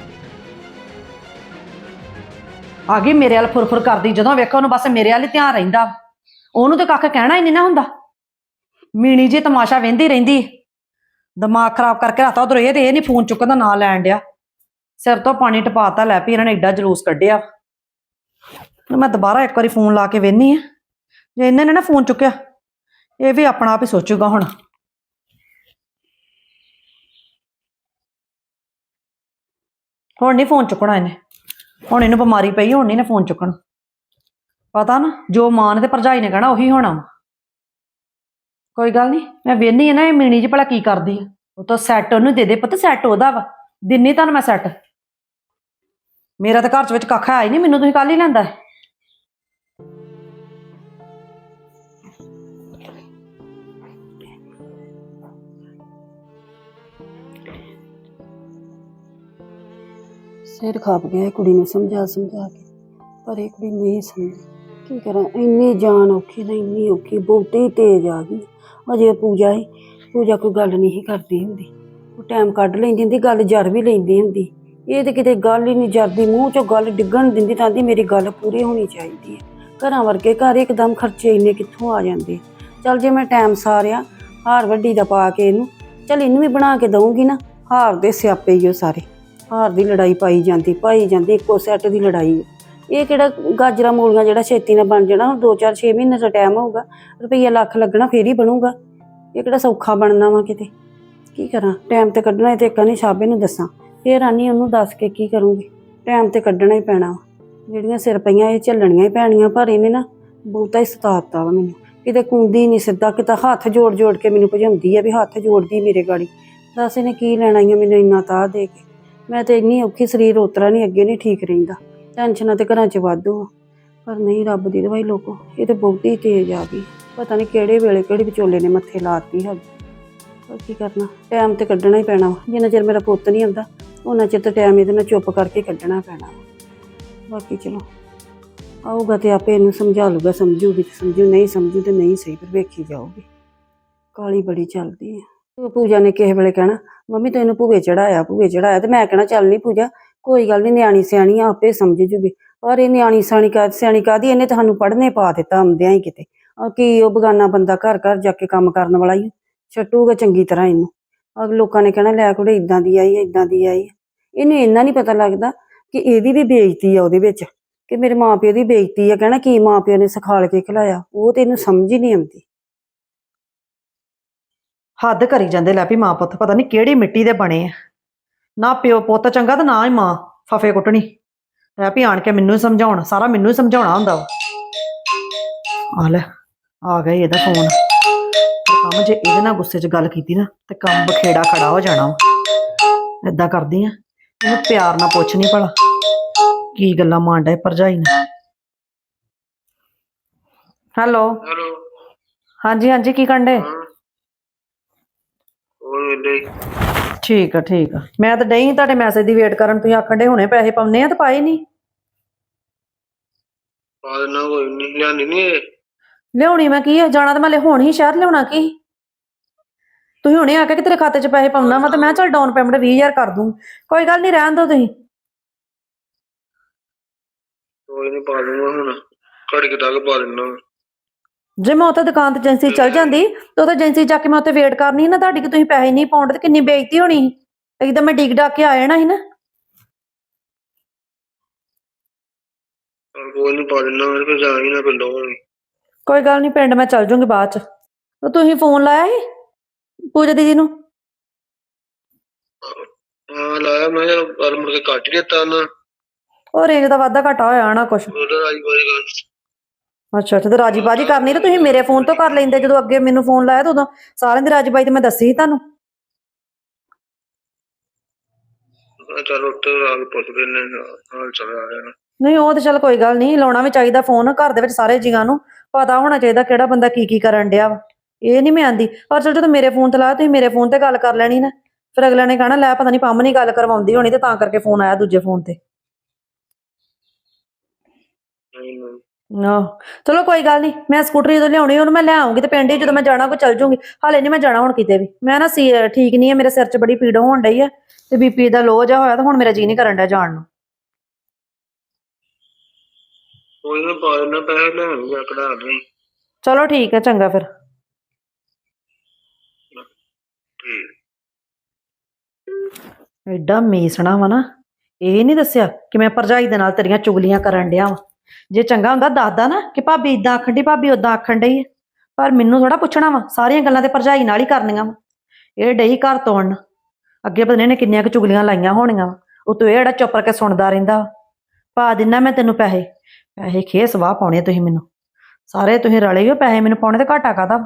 ਆ ਗਈ ਮੇਰੇ ਵੱਲ ਫੁਰਫੁਰ ਕਰਦੀ। ਜਦੋਂ ਵੇਖੋ ਉਹਨੂੰ ਬਸ ਮੇਰੇ ਵੱਲ ਹੀ ਧਿਆਨ ਰਹਿੰਦਾ। ਉਹਨੂੰ ਤੇ ਕੱਖ ਕਹਿਣਾ ਹੀ ਨਹੀਂ ਨਾ ਹੁੰਦਾ। ਮੀਣੀ ਜੀ ਤਮਾਸ਼ਾ ਵੇਂਦੀ ਰਹਿੰਦੀ। ਦਿਮਾਗ ਖਰਾਬ ਕਰਕੇ ਰਾਤਾ ਉਧਰ ਇਹ ਤੇ ਇਹ ਨਹੀਂ ਫੋਨ ਚੁੱਕਣ ਦਾ ਨਾਂ ਲੈਣ ਡਿਆ। ਸਿਰ ਤੋਂ ਪਾਣੀ ਟਪਾਤਾ ਲੈ ਪੀ ਇਹਨਾਂ ਨੇ ਐਡਾ ਜਲੂਸ ਕੱਢਿਆ। ਮੈਂ ਦੁਬਾਰਾ ਇੱਕ ਵਾਰੀ ਫੋਨ ਲਾ ਕੇ ਵੇਖਨੀ ਆ। ਜੇ ਇਹਨੇ ਨੇ ਨਾ ਫੋਨ ਚੁੱਕਿਆ, ਇਹ ਵੀ ਆਪਣਾ ਆਪ ਹੀ ਸੋਚੂਗਾ ਹੁਣ। ਹੁਣ ਨਹੀਂ ਫੋਨ ਚੁੱਕਣਾ ਇਹਨੇ। ਹੁਣ ਇਹਨੂੰ ਬਿਮਾਰੀ ਪਈ, ਹੁਣ ਨਹੀਂ ਨੇ ਫੋਨ ਚੁੱਕਣਾ। ਪਤਾ ਨਾ, ਜੋ ਮਾਂ ਨੇ ਤੇ ਭਰਜਾਈ ਨੇ ਕਹਿਣਾ, ਉਹੀ ਹੋਣਾ ਵਾ। ਕੋਈ ਗੱਲ ਨਹੀਂ, ਮੈਂ ਵੇਖਨੀ ਆ ਨਾ, ਇਹ ਮੀਣੀ ਜੀ ਭਲਾ ਕੀ ਕਰਦੀ ਆ। ਉਹ ਤਾਂ ਸੈੱਟ ਉਹਨੂੰ ਦੇ ਦੇ, ਪਤਾ ਸੈੱਟ ਉਹਦਾ ਵਾ। ਦਿੰਨੀ ਤੁਹਾਨੂੰ ਮੈਂ ਸੈੱਟ ਮੇਰਾ ਤਾਂ ਘਰ ਚ ਵਿੱਚ ਕੱਖ ਹੈ ਹੀ ਨਹੀਂ, ਮੈਨੂੰ ਤੁਸੀਂ ਕੱਲ ਹੀ ਲੈਂਦਾ ਸਿਰ ਖਾਪ ਗਿਆ, ਇਹ ਕੁੜੀ ਨੂੰ ਸਮਝਾ ਸਮਝਾ ਕੇ। ਪਰ ਇਹ ਕੁੜੀ ਨਹੀਂ ਸਮਝਦੀ ਕੀ ਕਰਾਂ, ਇੰਨੀ ਜਾਨ ਔਖੀ ਨਾ ਇੰਨੀ ਔਖੀ, ਬਹੁਤੀ ਤੇਜ਼ ਆ ਗਈ। ਅਜੇ ਪੂਜਾ ਹੀ, ਪੂਜਾ ਕੋਈ ਗੱਲ ਨਹੀਂ ਕਰਦੀ ਹੁੰਦੀ। ਉਹ ਟਾਈਮ ਕੱਢ ਲੈਂਦੀ ਹੁੰਦੀ, ਗੱਲ ਜਰ ਵੀ ਲੈਂਦੀ ਹੁੰਦੀ। ਇਹ ਤੇ ਕਿਤੇ ਗੱਲ ਹੀ ਨਹੀਂ ਜਰਦੀ, ਮੂੰਹ ਚੋਂ ਗੱਲ ਡਿੱਗਣ ਦਿੰਦੀ, ਤਾਂ ਦੀ ਮੇਰੀ ਗੱਲ ਪੂਰੀ ਹੋਣੀ ਚਾਹੀਦੀ ਹੈ। ਘਰਾਂ ਵਰਗੇ ਘਰ ਇੱਕਦਮ ਖਰਚੇ ਇੰਨੇ ਕਿੱਥੋਂ ਆ ਜਾਂਦੇ? ਚਲ ਜੇ ਮੈਂ ਟਾਈਮ ਸਾਰਿਆ, ਹਾਰ ਵੱਡੀ ਦਾ ਪਾ ਕੇ ਇਹਨੂੰ, ਚਲ ਇਹਨੂੰ ਵੀ ਬਣਾ ਕੇ ਦਊਂਗੀ ਨਾ, ਹਾਰ ਦੇ ਸਿਆਪੇ ਹੀ ਉਹ ਸਾਰੇ। ਹਾਰ ਦੀ ਲੜਾਈ ਪਾਈ ਜਾਂਦੀ ਪਾਈ ਜਾਂਦੀ, ਇੱਕੋ ਸੈੱਟ ਦੀ ਲੜਾਈ। ਹੈ। ਇਹ ਕਿਹੜਾ ਗਾਜਰਾ ਮੂਲੀਆਂ ਜਿਹੜਾ ਛੇਤੀ ਨਾਲ ਬਣ ਜਾਣਾ, ਹੁਣ 2-4 6 ਮਹੀਨੇ ਦਾ ਟਾਈਮ ਹੋਊਗਾ, ਰੁਪਈਆ ਲੱਖ ਲੱਗਣਾ ਫੇਰ ਹੀ ਬਣੂਗਾ। ਇਹ ਕਿਹੜਾ ਸੌਖਾ ਬਣਨਾ ਵਾ ਕਿਤੇ? ਕੀ ਕਰਾਂ? ਟਾਈਮ ਤੇ ਕੱਢਣਾ ਹੈ ਤੇ ਇੱਕ ਨਹੀਂ ਸ਼ਾਬੇ ਨੂੰ ਦੱਸਾਂ। ਫੇਰ ਆਨੀ ਉਹਨੂੰ ਦੱਸ ਕੇ ਕੀ ਕਰੂੰਗੀ? ਟਾਈਮ ਤੇ ਕੱਢਣਾ ਹੀ ਪੈਣਾ ਵਾ। ਜਿਹੜੀਆਂ ਸਿਰ ਪਈਆਂ ਇਹ ਝੱਲਣੀਆਂ ਹੀ ਪੈਣੀਆਂ, ਪਰ ਇਹਨੇ ਨਾ ਬਹੁਤਾ ਹੀ ਸਤਾਤਾ ਵਾ ਮੈਨੂੰ। ਕਿਤੇ ਕੁੰਦੀ ਨਹੀਂ ਸਿੱਧਾ, ਕਿਤੇ ਹੱਥ ਜੋੜ ਜੋੜ ਕੇ ਮੈਨੂੰ ਭਜਾਉਂਦੀ ਆ ਵੀ ਹੱਥ ਜੋੜਦੀ ਮੇਰੇ ਗਾੜੀ। ਦੱਸ ਇਹਨੇ ਕੀ ਲੈਣਾ ਈ ਆ ਮੈਨੂੰ ਇੰਨਾ ਤਾਹ ਦੇ ਕੇ। ਮੈਂ ਤੇ ਇੰਨੀ ਔਖੀ ਸਰੀਰ ਉਤਰਾ ਨਹੀਂ ਅੱਗੇ ਨਹੀਂ ਠੀਕ ਰਹਿੰਦਾ। ਟੈਨਸ਼ਨਾਂ ਤੇ ਘਰਾਂ 'ਚ ਵਾਧੂ ਆ। ਪਰ ਨਹੀਂ, ਰੱਬ ਦੀ ਦਵਾਈ ਲੋਕੋ, ਇਹ ਤੇ ਬਹੁਤੀ ਤੇਜ਼ ਆ ਗਈ ਪਤਾ ਨਹੀਂ ਕਿਹੜੇ ਵੇਲੇ ਕਿਹੜੇ ਵਿਚੋਲੇ ਨੇ ਮੱਥੇ ਲਾਤੀ ਹੈ ਪਰ ਕੀ ਕਰਨਾ? ਟਾਈਮ ਤੇ ਕੱਢਣਾ ਹੀ ਪੈਣਾ ਵਾ। ਜਿੰਨਾ ਚਿਰ ਮੇਰਾ ਪੁੱਤ ਨਹੀਂ ਆਉਂਦਾ ਉਹਨਾਂ ਚਿਰ ਤਾਂ ਟਾਈਮ ਇਹਦੇ ਨਾਲ ਚੁੱਪ ਕਰਕੇ ਕੱਢਣਾ ਪੈਣਾ ਵਾ। ਬਾਕੀ ਚਲੋ, ਆਊਗਾ ਤੇ ਆਪੇ ਇਹਨੂੰ ਸਮਝਾ ਲੂਗਾ ਸਮਝੂਗੀ ਤੇ ਸਮਝੂ, ਨਹੀਂ ਸਮਝੂ ਤੇ ਨਹੀਂ ਸਹੀ ਪਰ ਵੇਖੀ ਜਾਊਗੀ। ਕਾਲੀ ਬੜੀ ਚੱਲਦੀ ਹੈ ਪੂਜਾ ਨੇ ਕਿਸੇ ਵੇਲੇ ਕਹਿਣਾ, ਮੰਮੀ ਤੈਨੂੰ ਭੂਵੇ ਚੜਾਇਆ ਭੂਵੇ ਚੜਾਇਆ ਤੇ ਮੈਂ ਕਹਿਣਾ, ਚੱਲ ਨਹੀਂ ਪੂਜਾ, ਕੋਈ ਗੱਲ ਨਹੀਂ ਨਿਆਣੀ ਸਿਆਣੀ ਆ, ਆਪੇ ਸਮਝ ਜੂਗੀ। ਪਰ ਇਹ ਨਿਆਣੀ ਸਿਆਣੀ ਕਾ, ਸਿਆਣੀ ਕਾਦੀ ਇਹਨੇ ਤੁਹਾਨੂੰ ਪੜ੍ਹਨੇ ਪਾ ਦਿੱਤਾ ਆਉਂਦਿਆਂ ਹੀ ਕਿਤੇ। ਆ ਕੀ ਉਹ ਬਗਾਨਾ ਬੰਦਾ ਘਰ ਘਰ ਜਾ ਕੇ ਕੰਮ ਕਰਨ ਵਾਲਾ ਹੀ ਛੱਟੂਗਾ ਚੰਗੀ ਤਰ੍ਹਾਂ ਇਹਨੂੰ। ਆ ਲੋਕਾਂ ਨੇ ਕਹਿਣਾ, ਲੈ ਕੁੜੇ ਇਦਾਂ ਦੀ ਆਈ ਇਦਾਂ ਦੀ ਆਈ ਇਹਨੂੰ ਇੰਨਾ ਨਹੀਂ ਪਤਾ ਲੱਗਦਾ ਕਿ ਇਹਦੀ ਵੀ ਬੇਇੱਜ਼ਤੀ ਆ ਉਹਦੇ ਵਿੱਚ, ਕਿ ਮੇਰੇ ਮਾਪਿਓ ਦੀ ਬੇਇੱਜ਼ਤੀ ਆ। ਕਹਿਣਾ, ਕੀ ਮਾਪਿਓ ਨੇ ਸਿਖਾਲ ਕੇ ਖਿਲਾਇਆ? ਉਹ ਤੇ ਇਹਨੂੰ ਸਮਝ ਹੀ ਨਹੀਂ ਆਉਂਦੀ। ਹੱਦ ਕਰੀ ਜਾਂਦੇ ਲੈ ਵੀ ਮਾਂ ਪੁੱਤ ਪਤਾ ਨਹੀਂ ਕਿਹੜੀ ਮਿੱਟੀ ਦੇ ਬਣੇ ਆ। ਨਾ ਪਿਓ ਪੁੱਤ ਚੰਗਾ ਤੇ ਨਾ ਹੀ ਮਾਂ ਫਫੇ ਕੁੱਟਣੀ। ਲੈ ਵੀ ਆਣ ਕੇ ਮੈਨੂੰ ਹੀ ਸਮਝਾਉਣ ਸਾਰਾ ਮੈਨੂੰ ਹੀ ਸਮਝਾਉਣਾ ਹੁੰਦਾ ਆ ਲੈ ਆ ਗਿਆ ਇਹਦਾ ਫੋਨ। ਕੰਮ ਜੇ ਇਹਦੇ ਨਾਲ ਗੁੱਸੇ 'ਚ ਗੱਲ ਕੀਤੀ ਨਾ ਤੇ ਕੰਮ ਬਖੇੜਾ ਖੜਾ ਹੋ ਜਾਣਾ ਵਾ। ਕਰਦੀ ਆ ਇਹਨੂੰ ਪਿਆਰ ਨਾਲ ਪੁੱਛ ਨਹੀਂ ਭਲਾ ਕੀ ਗੱਲਾਂ ਮਾਂਡਾ ਇਹ ਭਰਜਾਈ ਨੇ। ਹੈਲੋ। ਹੈਲੋ। ਹਾਂਜੀ ਹਾਂਜੀ ਕੀ ਕੰਡੇ ਹਾਂ। ਵੇਲੇ ਠੀਕ ਆ ਠੀਕ ਆ। ਮੈਂ ਤਾਂ ਡਈ ਤੁਹਾਡੇ ਮੈਸੇਜ ਦੀ ਵੇਟ ਕਰਨ ਤੁਸੀਂ ਆਖਣ ਦੇ ਹੁਣੇ ਪੈਸੇ ਪਾਉਣੇ ਆ ਤੇ ਪਾਏ ਨਹੀਂ ਬਾਦ ਨਾ ਕੋਈ ਨਹੀਂ ਲਿਆਂਦੀ ਨਹੀਂ ਇਹ। ਲਿਆਉਣੀ ਮੈਂ ਕੀ ਆ? ਜਾਣਾ ਤਾਂ ਮੈਂ ਹੁਣ ਹੀ ਸ਼ਹਿਰ ਲਿਆਉਣਾ ਕੀ? ਤੁਸੀਂ ਹੁਣੇ ਆ ਕੇ ਕਿ ਤੇਰੇ ਖਾਤੇ 'ਚ ਪੈਸੇ ਪਾਉਣਾ ਵਾ ਤੇ ਮੈਂ ਚੱਲ ਡਾਊਨ ਪੇਮੈਂਟ 20000 ਕਰ ਦੂੰ। ਕੋਈ ਗੱਲ ਨਹੀਂ ਰਹਿਣ ਦਿਓ ਤੁਸੀਂ। ਕੋਈ ਨਹੀਂ ਪਾ ਦੂੰਗਾ ਹੁਣ। ਘੜੀ ਕੁ ਤੱਕ ਪਾ ਦਿੰਦਾ। ਜੇ ਮੈਂ ਉੱਥੇ ਦੁਕਾਨ ਤੇ ਏਜੰਸੀ ਚਲ ਜਾਂਦੀ ਤੇ ਉੱਥੇ ਏਜੰਸੀ ਜਾ ਕੇ ਮੈਂ ਉੱਥੇ ਵੇਟ ਕਰਨੀ ਨਾ ਤੁਹਾਡੀ ਕਿ ਤੁਸੀਂ ਪੈਸੇ ਨਹੀਂ ਪਾਉਂਦੇ ਤੇ ਕਿੰਨੀ ਬੇਇੱਜ਼ਤੀ ਹੋਣੀ ਸੀ। ਇੱਕਦਮ ਮੈਂ ਡਿਗ ਡਾਕ ਕੇ ਆ ਜਾਣਾ ਸੀ ਨਾ। ਪਰ ਕੋਈ ਨਹੀਂ ਪਾ ਦਿੰਦਾ ਮੈਂ ਫਿਰ ਜਾ ਹੀ ਨਾ ਪਿੰਡੋਂ ਹੁਣ ਕੋਈ ਗੱਲ ਨਹੀਂ ਪਿੰਡ ਮੈਂ ਚੱਲ ਜੂੰਗੀ ਬਾਅਦ 'ਚ। ਤੇ ਤੁਸੀਂ ਫੋਨ ਲਾਇਆ ਸੀ ਪੂਜਾ ਦੀਦੀ ਨੂੰ? ਹਾਂ ਲਾਇਆ ਮੈਂ ਚਲ ਗੱਲ ਮੁੜ ਕੇ ਕੱਟ ਹੀ ਦਿੱਤਾ ਨਾ ਉਹ ਰੇਂਜ ਦਾ ਵਾਧਾ ਘਾਟਾ ਹੋਇਆ ਨਾ ਕੁਛ। ਉਹਦਾ ਆਈ ਵਾਰੀ ਗੱਲ। ਅੱਛਾ ਅੱਛਾ ਤੇ ਰਾਜੀ ਬਾਜੀ ਕਰਨੀ ਤੇ ਤੁਸੀਂ ਮੇਰੇ ਫੋਨ ਤੋਂ ਕਰ ਲੈਂਦੇ ਜਦੋਂ ਅੱਗੇ ਮੈਨੂੰ ਫੋਨ ਲਾਇਆ ਤਾਂ ਉਦੋਂ ਸਾਰਿਆਂ ਦੀ ਰਾਜੀ ਬਾਜੀ ਤੇ ਮੈਂ ਦੱਸੀ ਸੀ ਤੁਹਾਨੂੰ। ਮੈਂ ਚਲ ਉੱਤੇ ਆ ਕੇ ਪੁੱਛ ਲੈਨੇ ਹਾਲ ਚਾਲ ਆ ਰਿਹਾ ਨਾ। ਨਹੀਂ ਉਹ ਤੇ ਚਲ ਕੋਈ ਗੱਲ ਨਹੀਂ ਲਾਉਣਾ ਵੀ ਚਾਹੀਦਾ ਫੋਨ ਘਰ ਦੇ ਵਿੱਚ ਸਾਰੇ ਜੀਆਂ ਨੂੰ ਪਤਾ ਹੋਣਾ ਚਾਹੀਦਾ ਕਿਹੜਾ ਬੰਦਾ ਕੀ ਕੀ ਕਰਨ ਡਿਆ ਵਾ। ਇਹ ਨਹੀਂ ਮੈਂ ਆਂਦੀ ਪਰ ਚਲ ਜਦੋਂ ਮੇਰੇ ਫੋਨ ਤੇ ਲਾਇਆ ਤੁਸੀਂ ਮੇਰੇ ਫੋਨ ਤੇ ਗੱਲ ਕਰ ਲੈਣੀ ਨਾ। ਫਿਰ ਅਗਲੇ ਨੇ ਕਹਣਾ ਲੈ ਪਤਾ ਨਹੀਂ ਪੰਮ ਨਹੀਂ ਗੱਲ ਕਰਵਾਉਂਦੀ ਹੋਣੀ ਤੇ ਤਾਂ ਕਰਕੇ ਫੋਨ ਆਇਆ ਦੂਜੇ ਫੋਨ ਤੇ। ਨਹੀਂ ਨਹੀਂ। ਨਾ ਚਲੋ ਕੋਈ ਗੱਲ ਨਹੀਂ ਮੈਂ ਸਕੂਟਰੀ ਜਦੋਂ ਲਿਆਉਣੀ ਉਹਨੂੰ ਮੈਂ ਲੈ ਆਉਂਗੀ ਤੇ ਪਿੰਡ ਹੀ ਜਦੋਂ ਮੈਂ ਜਾਣਾ ਕੋ ਚੱਲ ਜੂੰਗੀ। ਹਾਲੇ ਨਹੀਂ ਮੈਂ ਜਾਣਾ ਹੁਣ ਕਿਤੇ ਵੀ। ਮੈਂ ਨਾ ਸੀ ਠੀਕ ਨਹੀਂ ਹੈ ਮੇਰੇ ਸਿਰ 'ਚ ਬੜੀ ਪੀੜ ਹੋਣ ਡਈ ਹੈ ਤੇ ਬੀਪੀ ਦਾ ਲੋ ਜਿਹਾ ਹੋਇਆ ਤਾਂ ਹੁਣ ਮੇਰਾ ਜੀ ਨਹੀਂ ਕਰਨ ਡਿਆ ਜਾਣ ਨੂੰ। ਕੋਈ ਨਾ ਪਾ ਦਿੰਦਾ ਪੈਸੇ ਲੈ ਆਉਂਗਾ ਕਢਾ ਦੇ ਚਲੋ ਠੀਕ ਹੈ ਚੰਗਾ ਫਿਰ। ਠੀਕ। ਐਡਾ ਮੇਸਣਾ ਵਾ ਨਾ ਇਹ ਨਹੀਂ ਦੱਸਿਆ ਕਿ ਮੈਂ ਭਰਜਾਈ ਦੇ ਨਾਲ ਤੇਰੀਆਂ ਚੁਗਲੀਆਂ ਕਰਨ ਡਿਆ ਵਾਂ। ਜੇ ਚੰਗਾ ਹੁੰਦਾ ਦੱਸਦਾ ਨਾ ਕਿ ਭਾਬੀ ਇਦਾਂ ਆਖਣ ਡਈ, ਭਾਬੀ ਉਦਾਂ ਆਖਣ ਡਈ ਹੈ ਪਰ ਮੈਨੂੰ ਥੋੜਾ ਪੁੱਛਣਾ ਵਾ, ਸਾਰੀਆਂ ਗੱਲਾਂ ਤੇ ਭਰਜਾਈ ਨਾਲ ਹੀ ਕਰਨੀਆਂ ਵਾ। ਇਹ ਡਈ ਘਰ ਤੋੜਨ। ਅੱਗੇ ਪਤਾ ਨੀ ਇਹਨੇ ਕਿੰਨੀਆਂ ਕੁ ਚੁਗਲੀਆਂ ਲਾਈਆਂ ਹੋਣੀਆਂ ਵਾ। ਉਹ ਤੋਂ ਇਹ ਜਿਹੜਾ ਚੁੱਪ ਕਰਕੇ ਸੁਣਦਾ ਰਹਿੰਦਾ ਵਾ। ਪਾ ਦਿੰਨਾ ਮੈਂ ਤੈਨੂੰ ਪੈਸੇ। ਪੈਸੇ ਖੇ ਸਵਾਹ ਪਾਉਣੇ ਤੁਸੀਂ ਮੈਨੂੰ। ਸਾਰੇ ਤੁਸੀਂ ਰਲੇ ਹੋ, ਪੈਸੇ ਮੈਨੂੰ ਪਾਉਣੇ ਤੇ ਘਾਟਾ ਕਾਦਾ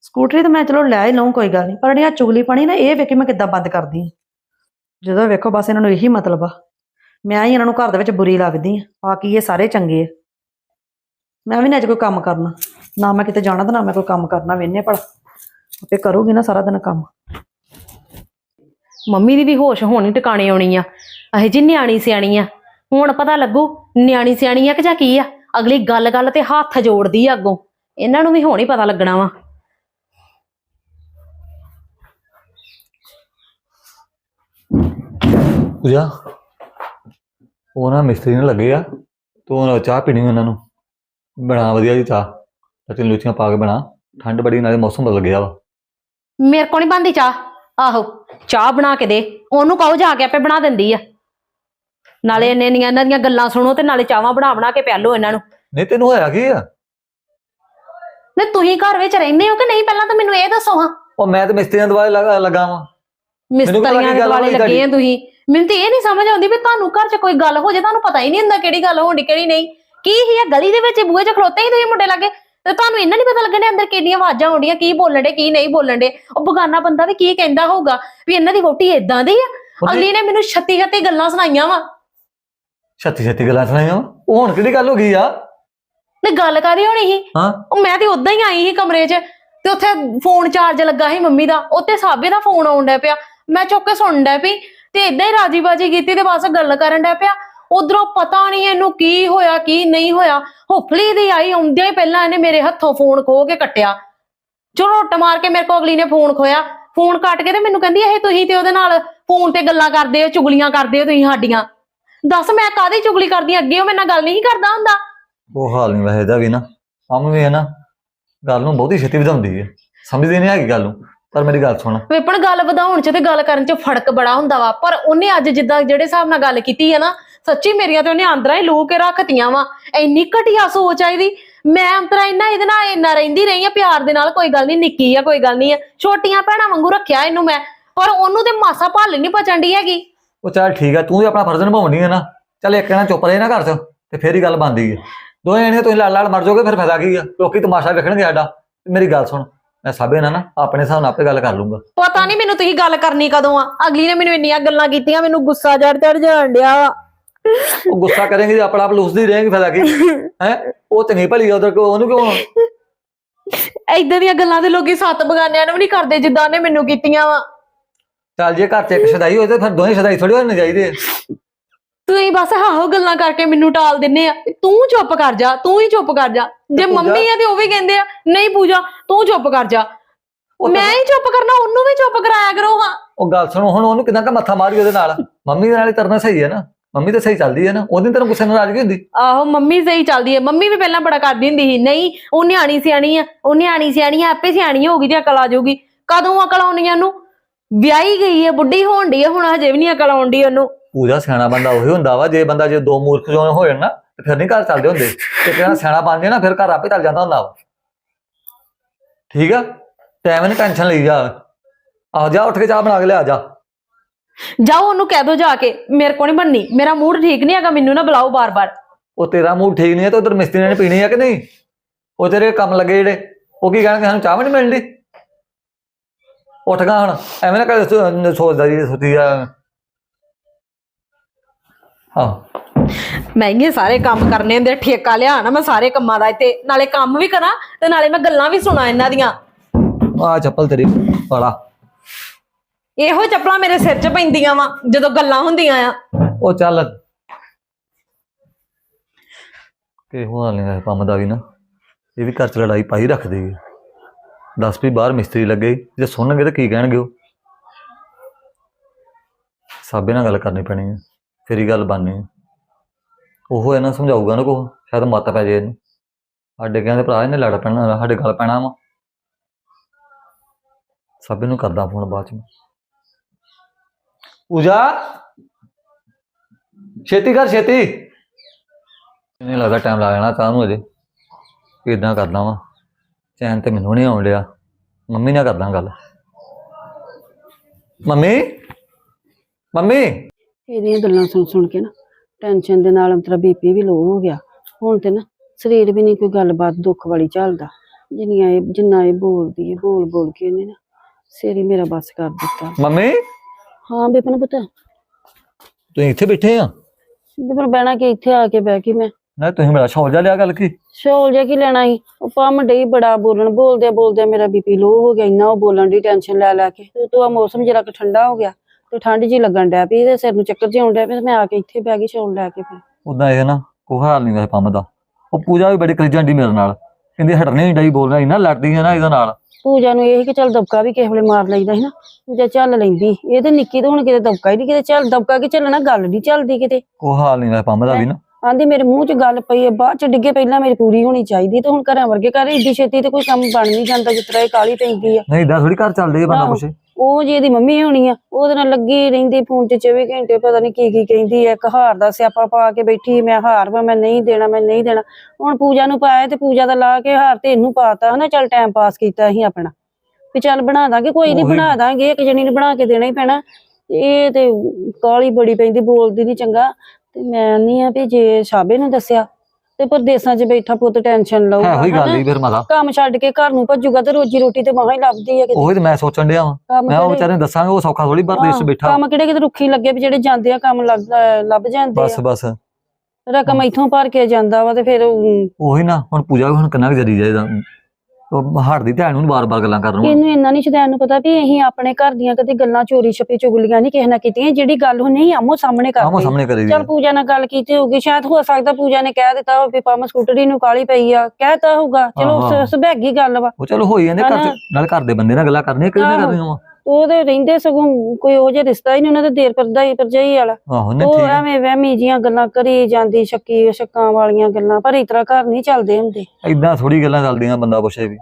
ਸਕੂਟਰੀ ਤਾਂ ਮੈਂ ਚਲੋ ਲੈ ਹੀ ਲਵਾਂ ਕੋਈ ਗੱਲ ਨਹੀਂ ਪਰ ਜਿਹੜੀਆਂ ਚੁਗਲੀ ਪਾਣੀ ਨਾ, ਇਹ ਵੇਖੀ ਮੈਂ ਕਿੱਦਾਂ ਬੰਦ ਕਰਦੀ ਹਾਂ ਜਦੋਂ ਵੇਖੋ ਬਸ ਇਹਨਾਂ ਨੂੰ ਇਹੀ ਮਤਲਬ ਆ। ਮੈਂ ਹੀ ਇਹਨਾਂ ਨੂੰ ਘਰ ਦੇ ਵਿੱਚ ਬੁਰੀ ਲੱਗਦੀ ਆ ਬਾਕੀ ਇਹ ਸਾਰੇ ਚੰਗੇ ਆ। ਮੈਂ ਵੀ ਨਹੀਂ ਅੱਜ ਕੋਈ ਕੰਮ ਕਰਨਾ। ਨਾ ਮੈਂ ਕਿਤੇ ਜਾਣਾ ਤੇ ਨਾ ਮੈਂ ਕੋਈ ਕੰਮ ਕਰਨਾ ਵੇਨੇ ਭਲਾ। ਆਪੇ ਕਰੂਗੀ ਨਾ ਸਾਰਾ ਦਿਨ ਕੰਮ। ਮੰਮੀ ਦੀ ਵੀ ਹੋਸ਼ ਹੋਣੀ ਟਿਕਾਣੇ ਆਉਣੀ ਆ। ਇਹ ਜੀ ਨਿਆਣੀ ਸਿਆਣੀ ਆ। ਹੁਣ ਪਤਾ ਲੱਗੂ ਨਿਆਣੀ ਸਿਆਣੀ ਆ ਕਿ ਜਾਂ ਕੀ ਆ। ਅਗਲੀ ਗੱਲ ਗੱਲ ਤੇ ਹੱਥ ਜੋੜਦੀ ਆ ਅੱਗੋਂ। ਇਹਨਾਂ ਨੂੰ ਵੀ ਹੁਣ ਹੀ ਪਤਾ ਲੱਗਣਾ ਵਾ। ਪੂਜਾ ਉਹ ਨਾ ਮਿਸਤਰੀ ਨੇ ਲੱਗੇ ਆ ਤੂੰ ਉਹਨਾਂ ਚਾਹ ਪੀਣੀ ਉਹਨਾਂ ਨੂੰ। ਬਣਾ ਵਧੀਆ ਜੀ ਚਾਹ। ਤੇ ਲੁਚੀਆਂ ਪਾ ਕੇ ਬਣਾ। ਠੰਡ ਬੜੀ ਨਾਲੇ ਮੌਸਮ ਬਦਲ ਗਿਆ ਵਾ। ਮੇਰੇ ਕੋਲ ਨਹੀਂ ਬੰਦੀ ਚਾਹ। ਆਹੋ ਚਾਹ ਬਣਾ ਕੇ ਦੇ। ਉਹਨੂੰ ਕਹੋ ਜਾ ਕੇ ਆਪੇ ਬਣਾ ਦਿੰਦੀ ਆ। ਨਾਲੇ ਇੰਨੇ ਨੀਆਂ ਇਹਨਾਂ ਦੀਆਂ ਗੱਲਾਂ ਸੁਣੋ ਤੇ ਨਾਲੇ ਚਾਹਾਂ ਬਣਾ ਬਣਾ ਕੇ ਪਿਆਲੋ ਇਹਨਾਂ ਨੂੰ। ਨਹੀਂ ਤੈਨੂੰ ਹੋਇਆ ਕੀ ਆ? ਨੇ ਤੁਸੀਂ ਘਰ ਵਿੱਚ ਰਹਿੰਦੇ ਹੋ ਕਿ ਨਹੀਂ? ਪਹਿਲਾਂ ਤਾਂ ਮੈਨੂੰ ਇਹ ਦੱਸੋ ਹਾਂ। ਉਹ ਮੈਂ ਤੇ ਮਿਸਤਰੀਆਂ ਦੁਆਲੇ ਲਗਾ ਲੱਗਾ ਵਾਂ ਮੈਨੂੰ ਪਤਾ ਮਿਸਤਰੀਆਂ ਕੀ ਦੇ ਗੱਲ ਦੁਆਲੇ ਹੋਈ ਲੱਗੇ ਆ ਤੁਸੀਂ। ਮੈਨੂੰ ਤੇ ਇਹ ਨਹੀਂ ਸਮਝ ਆਉਂਦੀ ਵੀ ਤੁਹਾਨੂੰ ਘਰ 'ਚ ਕੋਈ ਗੱਲ ਹੋ ਜੇ ਤੁਹਾਨੂੰ ਪਤਾ ਹੀ ਨਹੀਂ ਹੁੰਦਾ ਕਿਹੜੀ ਗੱਲ ਹੋਣੀ ਕਿਹੜੀ ਨਹੀਂ। ਕੀ ਹੀ ਆ ਗਲੀ ਦੇ ਵਿੱਚ ਬੂਹੇ 'ਚ ਖਲੋਤੇ ਹੀ ਤੁਸੀਂ ਮੁੰਡੇ ਲੱਗੇ? ਤੇ ਤੁਹਾਨੂੰ ਇਹਨਾਂ ਨਹੀਂ ਪਤਾ ਲੱਗਣੇ ਅੰਦਰ ਕਿੰਨੀਆਂ ਆਵਾਜ਼ਾਂ ਆਉਂਦੀਆਂ ਕੀ ਬੋਲਣ ਦੇ ਕੀ ਨਹੀਂ ਬੋਲਣ ਦੇ ਉਹ ਬਗਾਨਾ ਬੰਦਾ ਵੀ ਕੀ ਕਹਿੰਦਾ ਹੋਊਗਾ ਵੀ ਇਹਨਾਂ ਦੀ ਵੋਟੀ ਇਦਾਂ ਦੀ ਆ? ਅਗਲੀ ਨੇ ਮੈਨੂੰ ਛੱਤੀ ਛੱਤੀ ਗੱਲਾਂ ਸੁਣਾਈਆਂ ਵਾ। ਛੱਤੀ ਛੱਤੀ ਗੱਲਾਂ ਸੁਣਾਈਆਂ। ਉਹ ਹੁਣ ਕਿਹੜੀ ਗੱਲ ਹੋ ਗਈ ਆ? ਤੇ ਗੱਲ ਕਾਦੀ ਹੋਣੀ ਸੀ? ਹਾਂ। ਉਹ ਮੈਂ ਤੇ ਉਦਾਂ ਹੀ ਆਈ ਸੀ ਕਮਰੇ 'ਚ ਤੇ ਉੱਥੇ ਫੋਨ ਚਾਰਜ ਲੱਗਾ ਸੀ ਮੰਮੀ ਦਾ ਉੱਤੇ ਸਾਬੇ ਦਾ ਫੋਨ ਆਉਣ ਡਿਆ ਪਿਆ। ਮੈਂ ਚੁੱਕ ਕੇ ਸੁਣਨ ਡਿਆ ਪਈ ਤੇ ਇਦਾਂ ਹੀ ਰਾਜੀ ਬਾਜੀ ਕੀਤੀ ਤੇ ਬਸ ਗੱਲ ਕਰਨ ਡਿਆ ਪਿਆ। ਉਧਰੋਂ ਪਤਾ ਨਹੀਂ ਇਹਨੂੰ ਕੀ ਹੋਇਆ, ਕੀ ਨਹੀਂ ਹੋਇਆ। ਹੋਪਲੀ ਦੀ ਆਈ, ਆਉਂਦਿਆਂ ਹੀ ਪਹਿਲਾਂ ਇਹਨੇ ਮੇਰੇ ਹੱਥੋਂ ਫੋਨ ਖੋ ਕੇ ਕੱਟਿਆ। ਝੋਟ ਮਾਰ ਕੇ ਮੇਰੇ ਕੋਲ ਅਗਲੀ ਨੇ ਫੋਨ ਖੋਇਆ ਫੋਨ ਕੱਟ ਕੇ ਤੇ ਮੈਨੂੰ ਕਹਿੰਦੀ, ਇਹ ਤੁਸੀਂ ਤੇ ਉਹਦੇ ਨਾਲ ਫੋਨ ਤੇ ਗੱਲਾਂ ਕਰਦੇ ਹੋ, ਚੁਗਲੀਆਂ ਕਰਦੇ ਹੋ ਤੁਸੀਂ ਸਾਡੀਆਂ। ਦੱਸ ਮੈਂ ਕਾਹਦੀ ਚੁਗਲੀ ਕਰਦੀ ਅੱਗੇ ਉਹ ਮੇਰੇ ਨਾਲ ਗੱਲ ਨਹੀਂ ਕਰਦਾ ਹੁੰਦਾ। ਉਹ ਹਾਲ ਨਹੀਂ ਵੈਸੇ ਦਾ ਵੀ ਨਾ। ਆਮ ਵੀ ਹੈ ਨਾ। ਗੱਲ ਨੂੰ ਬਹੁਤੀ ਛੇਤੀ ਵਧਾਉਂਦੀ ਹੈ। ਸਮਝਦੀ ਨਹੀਂ ਹੈਗੀ ਗੱਲ ਨੂੰ। ਪਰ ਮੇਰੀ ਗੱਲ ਸੁਣ। ਵਿਪਣ ਗੱਲ ਵਧਾਉਣ ਚ ਤੇ ਗੱਲ ਕਰਨ ਚ ਫ਼ਰਕ ਬੜਾ ਹੁੰਦਾ ਵਾ ਪਰ ਉਹਨੇ ਅੱਜ ਜਿੱਦਾਂ ਜਿਹੜੇ ਹਿਸਾਬ ਨਾਲ ਗੱਲ ਕੀਤੀ ਹੈ ਨਾ ਸੱਚੀ ਮੇਰੀਆਂ ਤੇ ਉਹਨੇ ਆਂਦਰਾਂ ਹੀ ਲੂ ਕੇ ਰੱਖਤੀਆਂ ਵਾ। ਇੰਨੀ ਘਟੀਆ ਸੋਚ ਆ ਇਹਦੀ ਮੈਂ ਅੰਤਰਾ ਇੰਨਾ ਇਹਦੇ ਨਾਲ ਇੰਨਾ ਰਹਿੰਦੀ ਰਹੀ ਆ ਪਿਆਰ ਦੇ ਨਾਲ ਕੋਈ ਗੱਲ ਨਹੀਂ ਨਿੱਕੀ ਆ ਕੋਈ ਗੱਲ ਨਹੀਂ ਆ ਛੋਟੀਆਂ ਭੈਣਾਂ ਵਾਂਗੂ ਰੱਖਿਆ ਇਹਨੂੰ ਮੈਂ ਪਰ ਉਹਨੂੰ ਤੇ ਮਾਸਾ ਭੱਲ ਨਹੀਂ ਪਚਣ ਡਈ ਹੈਗੀ। ਉਹ ਚੱਲ ਠੀਕ ਆ ਤੂੰ ਵੀ ਆਪਣਾ ਫਰਜ਼ ਨਿਭਾਉਣੀ ਹੈ ਨਾ। ਚੱਲ ਇੱਕ ਜਣਾ ਚੁੱਪ ਰਹੇ ਨਾ ਘਰ 'ਚ ਤੇ ਫੇਰ ਹੀ ਗੱਲ ਬਣਦੀ ਹੈ ਦੋਵੇਂ ਜਣੇ ਤੁਸੀਂ ਲੜ ਲੜ ਮਰ ਜਾਓਗੇ ਫਿਰ ਫਾਇਦਾ ਕੀ ਆ? ਲੋਕੀ ਤਮਾਸ਼ਾ ਵੇਖਣਗੇ ਸਾਡਾ। ਮੇਰੀ ਗੱਲ ਸੁਣ ਮੈਂ ਸਾਬੇ ਨਾਲ ਨਾ ਆਪਣੇ ਹਿਸਾਬ ਨਾਲ ਆਪੇ ਗੱਲ ਕਰ ਲੂੰਗਾ ਪਤਾ ਨਹੀਂ ਮੈਨੂੰ ਤੁਸੀਂ ਗੱਲ ਕਰਨੀ ਕਦੋਂ ਆ। ਅਗਲੀ ਨੇ ਮੈਨੂੰ ਇੰਨੀਆਂ ਗੱਲਾਂ ਕੀਤੀਆਂ ਮੈਨੂੰ ਗੁੱਸਾ ਚੜ ਚੜ ਜਾਣ ਡਿਆ ਵਾ। ਉਹ ਗੁੱਸਾ ਕਰੇਂਗੇ ਜੇ ਆਪਣਾ ਆਪ ਲੁੱਸਦੀ ਰਹੇਗੀ ਫਾਇਦਾ ਕੀ। ਹੈ? ਉਹ ਚੰਗੀ ਭਲੀ ਉਧਰ ਕੋ ਉਹਨੂੰ ਕਿਉਂ ਏਦਾਂ ਦੀਆਂ ਗੱਲਾਂ ਤੇ ਲੋਕੀ ਸੱਤ ਬਗਾਨਿਆਂ ਨੂੰ ਵੀ ਨਹੀਂ ਕਰਦੇ ਜਿੱਦਾਂ ਉਹਨੇ ਮੈਨੂੰ ਕੀਤੀਆਂ ਵਾ। ਚੱਲ ਜੇ ਘਰ 'ਚ ਇੱਕ ਸਦਾਈ ਹੋਏ ਤੇ ਫਿਰ ਦੋਵੇਂ ਸਦਾਈ ਥੋੜੀ ਹੋਣੇ ਚਾਹੀਦੇ ਤੁਸੀਂ ਬਸ ਹਾਹੋ ਗੱਲਾਂ ਕਰਕੇ ਮੈਨੂੰ ਟਾਲ ਦਿੰਨੇ ਆ। ਤੂੰ ਚੁੱਪ ਕਰ ਜਾ ਤੂੰ ਹੀ ਚੁੱਪ ਕਰ ਜਾ। ਜੇ ਪੂਜਾ- ਮੰਮੀ ਆ ਤੇ ਉਹ ਵੀ ਕਹਿੰਦੇ ਆ ਨਹੀਂ ਪੂਜਾ ਤੂੰ ਚੁੱਪ ਕਰ ਜਾ। ਉਹ ਤਾਂ- ਮੈਂ ਹੀ ਚੁੱਪ ਕਰਨਾ ਉਹਨੂੰ ਵੀ ਚੁੱਪ ਕਰਾਇਆ ਕਰੋ ਹਾਂ। ਉਹ ਗੱਲ ਸੁਣੋ ਹੁਣ ਉਹਨੂੰ ਕਿੰਨਾ ਕ ਮੱਥਾ ਮਾਰੀ ਉਹਦੇ ਨਾਲ। ਮੰਮੀ ਦੇ ਨਾਲ ਹੀ ਤਰਨਾ ਸਹੀ ਹੈ ਨਾ। ਮੰਮੀ ਤਾਂ ਸਹੀ ਚੱਲਦੀ ਹੈ ਨਾ। ਉਹਦੀ ਤੈਨੂੰ ਗੁੱਸੇ ਨਾਰਾਜ਼ਗੀ ਹੁੰਦੀ। ਆਹੋ ਮੰਮੀ ਸਹੀ ਚੱਲਦੀ ਹੈ। ਮੰਮੀ ਵੀ ਪਹਿਲਾਂ ਬੜਾ ਕਰਦੀ ਹੁੰਦੀ ਸੀ ਨਹੀਂ ਉਹ ਨਿਆਣੀ ਸਿਆਣੀ ਆ ਉਹ ਨਿਆਣੀ ਸਿਆਣੀ ਆ ਆਪੇ ਸਿਆਣੀ ਹੋਊਗੀ ਤੇ ਅਕਲ ਆ ਜਾਊਗੀ। ਕਦੋਂ ਅਕਲ ਆਉਣੀ ਆ ਉਹਨੂੰ? ਵਿਆਹੀ ਗਈ ਹੈ ਬੁੱਢੀ ਹੋਣ ਡਈ ਹੈ ਹੁਣ ਹਜੇ ਵੀ ਨਹੀਂ ਅਕਲ ਆਉਂਦੀ ਉਹਨੂੰ। ਪੂਜਾ ਸਿਆਣਾ ਬੰਦਾ ਉਹੀ ਹੁੰਦਾ ਵਾ ਜੇ ਬੰਦਾ ਜੇ ਦੋ ਮੂਰਖ ਜੋ ਹੋ ਜਾਣ ਨਾ ਤੇ ਫਿਰ ਨਹੀਂ ਘਰ ਚੱਲਦੇ ਹੁੰਦੇ। ਤੇ ਕਿਹੜਾ ਸਿਆਣਾ ਬਣ ਜਾਏ ਨਾ ਫਿਰ ਘਰ ਆਪੇ ਚੱਲ ਜਾਂਦਾ ਹੁੰਦਾ ਵਾ। ਠੀਕ ਆ? ਟਾਈਮ ਨਹੀਂ ਟੈਨਸ਼ਨ ਲਈ ਜਾ। ਆ ਜਾ ਉੱਠ ਕੇ ਚਾਹ ਬਣਾ ਕੇ ਲਿਆ ਜਾ। ਜਾਓ ਉਹਨੂੰ ਕਹਿ ਦੋ ਜਾ ਕੇ ਮੇਰੇ ਕੋਲ ਨਹੀਂ ਬਣਨੀ ਮੇਰਾ ਮੂਡ ਠੀਕ ਨਹੀਂ ਹੈਗਾ ਮੈਨੂੰ ਨਾ ਬੁਲਾਓ ਬਾਰ-ਬਾਰ। ਉਹ ਤੇਰਾ ਮੂਡ ਠੀਕ ਨਹੀਂ ਹੈ ਤਾਂ ਉਧਰ ਮਿਸਤਰੀ ਨੇ ਪੀਣੀ ਹੈ ਕਿ ਨਹੀਂ? ਉਹ ਤੇਰੇ ਕੰਮ ਲੱਗੇ ਜਿਹੜੇ ਉਹ ਕੀ ਕਹਿਣਗੇ ਸਾਨੂੰ ਚਾਹ ਵੀ ਨਹੀਂ ਮਿਲਦੀ ਉੱਠ ਗਾ ਹੁਣ ਐਵੇਂ ਨਾ ਕਰ ਸੋਚਦਾ ਜੀ ਸੁਤੀ ਆ ਹਾਂ। ਮਹਿੰਗੇ ਸਾਰੇ ਕੰਮ ਕਰਨੇ ਹੁੰਦੇ ਠੇਕਾ ਲਿਆ ਨਾ ਮੈਂ ਸਾਰੇ ਕੰਮਾਂ ਦਾ ਇੱਥੇ ਨਾਲੇ ਕੰਮ ਵੀ ਕਰਾਂ ਤੇ ਨਾਲੇ ਮੈਂ ਗੱਲਾਂ ਵੀ ਸੁਣਾ ਇਹਨਾਂ ਦੀਆਂ। ਆ ਚੱਪਲ ਤੇਰੀ ਵਾਲਾ ਇਹੋ ਚੱਪਲਾਂ ਮੇਰੇ ਸਿਰ 'ਚ ਪੈਂਦੀਆਂ ਵਾ ਜਦੋਂ ਗੱਲਾਂ ਹੁੰਦੀਆਂ ਆ। ਉਹ ਚੱਲ। ਕਿ ਹੋਣਾ ਨਹੀਂ ਕੰਮ ਦਾ ਵੀ ਨਾ। ਇਹ ਵੀ ਘਰ ਚ ਲੜਾਈ ਪਾਈ ਰੱਖਦੇ ਹੈ ਦੱਸ ਵੀ ਬਾਹਰ ਮਿਸਤਰੀ ਲੱਗੇ ਜੇ ਸੁਣਨਗੇ ਤਾਂ ਕੀ ਕਹਿਣਗੇ ਉਹ? ਸਾਬੇ ਨਾਲ ਗੱਲ ਕਰਨੀ ਪੈਣੀ ਹੈ। ਫਿਰ ਹੀ ਗੱਲ ਬਣਨੀ ਹੈ। ਉਹ ਇਹਨਾਂ ਸਮਝਾਊਗਾ ਨਾ ਕੋ ਸ਼ਾਇਦ ਮੱਤ ਪੈ ਜੇ ਇਹਨੂੰ। ਸਾਡੇ ਕਹਿੰਦੇ ਭਰਾ ਇਹਨੇ ਲੜ ਪੈਣਾ ਸਾਡੇ ਗੱਲ ਪੈਣਾ ਵਾ। ਸਾਬੇ ਨੂੰ ਕਰਦਾ ਫੋਨ ਬਾਅਦ ਚ ਪੂਜਾ! ਛੇਤੀ ਕਰ ਛੇਤੀ। ਨਹੀਂ ਲੱਗਦਾ ਟਾਈਮ ਲੱਗ ਜਾਣਾ ਤਾਂ ਨੂੰ ਅਜੇ। ਇਦਾਂ ਕਰਦਾ ਵਾਂ। ਚੈਨ ਤੇ ਮੈਨੂੰ ਨਹੀਂ ਆਉਣ ਡਿਆ। ਮੰਮੀ ਨਾਲ ਕਰਦਾ ਗੱਲ। ਮੰਮੀ? ਮੰਮੀ? ਇਹਦੀਆਂ ਗੱਲਾਂ ਸੁਣ ਸੁਣ ਕੇ ਨਾ ਟੈਨਸ਼ਨ ਦੇ ਨਾਲ ਅੰਤਰਾ ਬੀਪੀ ਵੀ ਲੋ ਹੋ ਗਿਆ। ਹੁਣ ਤੇ ਨਾ ਸਰੀਰ ਵੀ ਨਹੀਂ ਕੋਈ ਗੱਲਬਾਤ ਦੁੱਖ ਵਾਲੀ ਚੱਲਦਾ। ਜਿੰਨੀਆਂ ਇਹ ਜਿੰਨਾ ਇਹ ਬੋਲਦੀ ਹੈ ਬੋਲ ਬੋਲ ਕੇ ਇਹਨੇ ਨਾ ਸਿਰ ਹੀ ਮੇਰਾ ਬਸ ਕਰ ਦਿੱਤਾ। ਮੰਮੀ? ਹਾਂ ਬਿਪਨ ਪੁੱਤ। ਤੁਸੀਂ ਇੱਥੇ ਬੈਠੇ ਆ? ਬਿਪਨ ਬਹਿਣਾ ਕਿ ਇੱਥੇ ਆ ਕੇ ਬਹਿ ਕੇ ਮੈਂ। ਨਾ ਤੁਸੀਂ ਬੜਾ ਸ਼ੌਲ ਜਾ ਲਿਆ ਗੱਲ ਕੀ? ਸ਼ੋਲ ਜਿਹਾ ਕੀ ਲੈਣਾ ਸੀ? ਉਹ ਪੰਮ ਡਈ ਬੜਾ ਬੋਲਣ ਬੋਲਦੇ ਬੋਲਦੇ ਮੇਰਾ ਬੀਪੀ ਲੋ ਹੋ ਗਿਆ ਇੰਨਾ ਉਹ ਬੋਲਣ ਦੀ ਟੈਨਸ਼ਨ ਲੈ ਲੈ ਕੇ। ਤੇ ਤੋਂ ਆ ਮੌਸਮ ਜਰਾ ਕੁ ਠੰਡਾ ਹੋ ਗਿਆ ਤੇ ਠੰਡ ਜੀ ਲੱਗਣ ਡਿਆ ਪਈ ਤੇ ਸਿਰ ਨੂੰ ਚੱਕਰ ਜਿਹਾ ਆਉਣ ਡਿਆ ਤੇ ਮੈਂ ਆ ਕੇ ਇੱਥੇ ਬਹਿ ਗਈ ਸ਼ੋਲ ਲੈ ਕੇ ਫਿਰ। ਉਦਾਂ ਇਹ ਨਾ ਕੋਈ ਹਾਲ ਨਹੀਂ ਵੈਸੇ ਪੰਮ ਦਾ। ਉਹ ਪੂਜਾ ਵੀ ਬੜੀ ਕਲੇਜਾਂ ਦੀ ਮੇਰੇ ਨਾਲ। ਕਹਿੰਦੀ ਹਟਣੀ ਨਹੀਂ ਡਈ ਬੋਲਣਾ ਇੰਨਾ ਲੜਦੀ ਹੈ ਨਾ ਇਹਦੇ ਨਾਲ। ਪੂਜਾ ਨੂੰ ਇਹ ਸੀ ਕਿ ਚੱਲ ਦਬਕਾ ਵੀ ਕਿਸੇ ਵੇਲੇ ਮਾਰ ਲਈਦਾ ਸੀ ਨਾ ਪੂਜਾ ਚੱਲ ਲੈਂਦੀ। ਇਹ ਤੇ ਨਿੱਕੀ ਤਾਂ ਹੁਣ ਕਿਤੇ ਦਬਕਾ ਹੀ ਨਹੀਂ ਕਿਤੇ ਚੱਲ ਦਬਕਾ ਕੇ ਚੱਲਣਾ ਗੱਲ ਨਹੀਂ ਚੱਲਦੀ ਕਿਤੇ। ਕੋਈ ਹਾਲ ਨਹੀਂ ਵੈਸੇ ਪੰਮ ਦਾ ਵੀ ਨਾ। ਆਂਦੀ ਮੇਰੇ ਮੂੰਹ 'ਚ ਗੱਲ ਪਈ ਹੈ ਬਾਅਦ 'ਚ ਡਿੱਗੇ ਪਹਿਲਾਂ ਮੇਰੀ ਪੂਰੀ ਹੋਣੀ ਚਾਹੀਦੀ ਤੇ ਹੁਣ ਘਰਾਂ ਵਰਗੇ ਘਰ ਏਡੀ ਛੇਤੀ ਤੇ ਕੋਈ ਕੰਮ ਬਣ ਨਹੀਂ ਜਾਂਦਾ ਜਿਸ ਤਰ੍ਹਾਂ ਇਹ ਕਾਲੀ ਪੈਂਦੀ ਆ ਨਹੀਂ ਇਦਾਂ ਥੋੜੀ ਘਰ ਚੱਲਦੇ ਆ ਬੰਦਾ। ਪੁੱਛੇ ਉਹ ਜੀ ਇਹਦੀ ਮੰਮੀ ਹੋਣੀ ਆ ਉਹਦੇ ਨਾਲ ਲੱਗੀ ਰਹਿੰਦੀ ਫੋਨ 'ਚ 24 ਘੰਟੇ ਪਤਾ ਨਹੀਂ ਕੀ ਕੀ ਕਹਿੰਦੀ ਐ ਹਾਰ ਦਾ ਸਿਆਪਾ ਪਾ ਕੇ ਬੈਠੀ ਮੈਂ ਹਾਰ ਵਾ ਮੈਂ ਨਹੀਂ ਦੇਣਾ ਮੈਂ ਨਹੀਂ ਦੇਣਾ ਹੁਣ ਪੂਜਾ ਨੂੰ ਪਾਇਆ ਤੇ ਪੂਜਾ ਦਾ ਲਾ ਕੇ ਹਾਰ ਤੇ ਇਹਨੂੰ ਪਾਤਾ ਹਨਾ ਚੱਲ ਟਾਈਮ ਪਾਸ ਕੀਤਾ ਅਸੀਂ ਆਪਣਾ ਵੀ ਚੱਲ ਬਣਾ ਦਾਂਗੇ ਕੋਈ ਨਹੀਂ। ਬਣਾ ਦਾਂਗੇ ਇੱਕ ਜਣੀ ਨੂੰ ਬਣਾ ਕੇ ਦੇਣਾ ਹੀ ਪੈਣਾ ਇਹ ਤੇ ਕਾਲੀ ਬੜੀ ਪੈਂਦੀ ਬੋਲਦੀ ਨਹੀਂ ਚੰਗਾ ਤੇ ਮੈਂ ਨਹੀਂ ਆ ਵੀ ਜੇ ਸ਼ਾਬੇ ਨੂੰ ਦੱਸਿਆ ਤੇ ਪਰਦੇਸਾਂ 'ਚ ਬੈਠਾ ਪੁੱਤ ਟੈਨਸ਼ਨ ਹੈ ਲਊਗਾ ਹੋਈ ਗੱਲ ਹਨਾ। ਹੀ ਫਿਰ ਮਾਤਾ ਕੰਮ ਛੱਡ ਕੇ ਘਰ ਨੂੰ ਭੱਜੂਗਾ ਤੇ ਰੋਜੀ ਰੋਟੀ ਤੇ ਮਾਂ ਹੀ ਲੱਭਦੀ ਆ ਕਿਤੇ। ਉਹੀ ਤੇ ਮੈਂ ਸੋਚਣ ਡਿਆ ਵਾਂ। ਮੈਂ ਉਹ ਵਿਚਾਰੇ ਨੂੰ ਦੱਸਾਂਗਾ ਉਹ ਸੌਖਾ ਥੋੜੀ ਪਰਦੇਸ ਚ ਬੈਠਾ। ਕੰਮ ਕਿਹੜੇ ਕਿਤੇ ਰੁੱਖੀ ਲੱਗੇ ਵੀ ਜਿਹੜੇ ਜਾਂਦੇ ਆ ਕੰਮ ਲੱਭ ਜਾਂਦੇ ਬਸ ਆ। ਬਸ। ਰਕਮ ਇੱਥੋਂ ਭਰ ਕੇ ਜਾਂਦਾ ਵਾ ਤੇ ਫਿਰ ਉਹ- ਉਹੀ ਨਾ ਹੁਣ ਪੂਜਾ ਵੀ ਹੁਣ ਕਿੰਨਾ ਕੁ ਜਰੀ ਜਾਏਦਾ ਉਹ ਹਟਦੀ ਧਿਆਨ ਨੂੰ ਬਾਰ-ਬਾਰ ਗੱਲਾਂ ਕਰਨ ਨੂੰ ਇਹਨੂੰ ਇੰਨਾ ਨਹੀਂ ਸ਼ਦੈਨ ਨੂੰ ਪਤਾ ਵੀ ਅਸੀਂ ਆਪਣੇ ਘਰ ਦੀਆਂ ਕਦੇ ਗੱਲਾਂ ਚੋਰੀ ਛਪੀ ਚੁਗਲੀਆਂ ਨਹੀਂ ਕਿਸੇ ਨਾਲ ਕੀਤੀਆਂ ਜਿਹੜੀ ਗੱਲ ਉਹ ਨਹੀਂ ਆਮੋ ਸਾਹਮਣੇ ਆਮੋ ਕਰਦੇ ਸਾਹਮਣੇ ਕਰੀ ਚਲ ਪੂਜਾ ਨਾਲ ਗੱਲ ਕੀਤੀ ਹੋਊਗੀ ਸ਼ਾਇਦ ਹੋ ਸਕਦਾ ਪੂਜਾ ਨੇ ਕਹਿ ਦਿੱਤਾ ਵੀ ਪੰਮ ਸਕੂਟਰੀ ਨੂੰ ਕਾਲੀ ਪਈ ਆ ਕਹਿਤਾ ਹੋਊਗਾ। ਚਲੋ ਸੁਭਾਗੀ ਗੱਲ ਵਾ। ਉਹ ਚਲੋ ਹੋਈ ਜਾਂਦੇ ਘਰ। ਨਾਲ ਘਰ ਦੇ ਬੰਦੇ ਨਾਲ ਗੱਲਾਂ ਕਰਨੀਆਂ ਆਹੋ। ਕਰਨੀਆਂ ਵਾ? ਉਹਦੇ ਰਹਿੰਦੇ ਸਗੋਂ ਕੋਈ ਉਹ ਜਿਹਾ ਰਿਸ਼ਤਾ ਹੀ ਨਹੀਂ ਉਹਨਾਂ ਦੇ ਦੇਰ ਪਰਦਾਈ ਪਰਜਾਈ ਵਾਲਾ। ਆਹੋ ਨਹੀਂ ਉਹ ਠੀਕ। ਐਵੇਂ ਵਹਿਮੀ ਜੀਆਂ ਗੱਲਾਂ ਕਰੀ ਜਾਂਦੀ ਸ਼ੱਕੀ ਸ਼ੱਕਾਂ ਵਾਲੀਆਂ ਗੱਲਾਂ ਪਰ ਇਸ ਤਰ੍ਹਾਂ ਘਰ ਨਹੀਂ ਚੱਲਦੇ ਹੁੰਦੇ। ਏਦਾਂ ਥੋੜੀ ਗੱਲਾਂ ਚੱਲਦੀਆਂ ਬੰਦਾ ਪੁੱਛੇ ਵੀ।